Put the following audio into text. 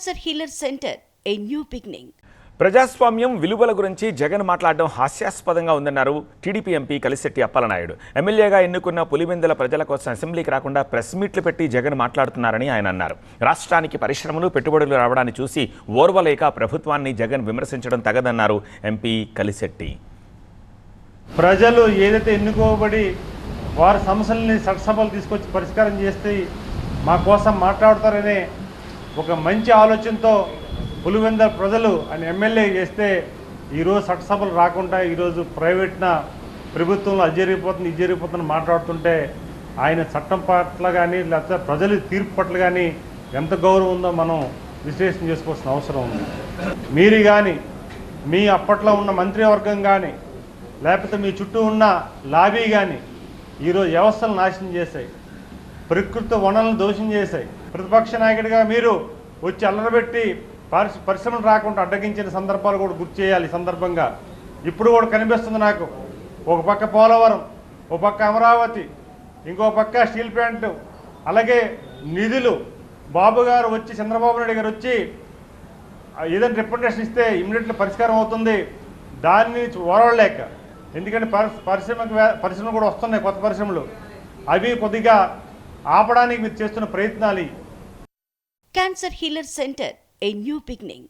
Cancer Healer Center, a new beginning. ప్రజాస్వామ్యం విలువల గురించి జగన్ మాట్లాడడం హాస్యాస్పదంగా ఉందన్నారు టీడీపీ ఎంపీ కలిశెట్టి అప్పలనాయుడు. ఎమ్మెల్యేగా ఎన్నుకున్న పులివెందుల ప్రజల కోసం అసెంబ్లీకి రాకుండా ప్రెస్ మీట్లు పెట్టి జగన్ మాట్లాడుతున్నారని ఆయన అన్నారు. రాష్ట్రానికి పరిశ్రమలు పెట్టుబడులు రావడాన్ని చూసి ఓర్వలేక ప్రభుత్వాన్ని జగన్ విమర్శించడం తగదన్నారు ఎంపీ కలిశెట్టి. ప్రజలు ఏదైతే ఎన్నుకోబడి వారి సమస్యల్ని చట్టసభలు తీసుకొచ్చి పరిష్కారం చేస్తే మా కోసం మాట్లాడతారనే ఒక మంచి ఆలోచనతో పులివెందల ప్రజలు అని ఎమ్మెల్యే చేస్తే ఈరోజు చట్టసభలు రాకుండా ఈరోజు ప్రైవేట్న ప్రభుత్వంలో అది జరిగిపోతుంది ఇది జరిగిపోతుంది మాట్లాడుతుంటే ఆయన చట్టం పట్ల కానీ లేకపోతే ప్రజల తీర్పు పట్ల కానీ ఎంత గౌరవం ఉందో మనం విశ్లేషణ చేసుకోవాల్సిన అవసరం ఉంది. మీరు కానీ మీ అప్పట్లో ఉన్న మంత్రివర్గం కానీ లేకపోతే మీ చుట్టూ ఉన్న లాబీ కానీ ఈరోజు వ్యవస్థలు నాశనం చేశాయి. ప్రకృతి వనరులను దోషం చేశాయి. ప్రతిపక్ష నాయకుడిగా మీరు వచ్చి అల్లరబెట్టి పరిశ్రమలు రాకుండా అడ్డగించిన సందర్భాలు కూడా గుర్తు చేయాలి సందర్భంగా. ఇప్పుడు కూడా కనిపిస్తుంది నాకు. ఒక పక్క పోలవరం ఒక పక్క అమరావతి ఇంకో పక్క స్టీల్ ప్లాంట్. అలాగే నిధులు. బాబు గారు వచ్చి చంద్రబాబు నాయుడు గారు వచ్చి ఏదైనా రిప్రజెంటేషన్ ఇస్తే ఇమ్మీడియట్లీ పరిష్కారం అవుతుంది. దాన్ని ఓడలేక ఎందుకంటే పరిశ్రమకు పరిశ్రమలు కూడా వస్తున్నాయి కొత్త పరిశ్రమలు. అవి కొద్దిగా ఆపడానికి మీరు చేస్తున్న ప్రయత్నాలు cancer healer centre a new beginning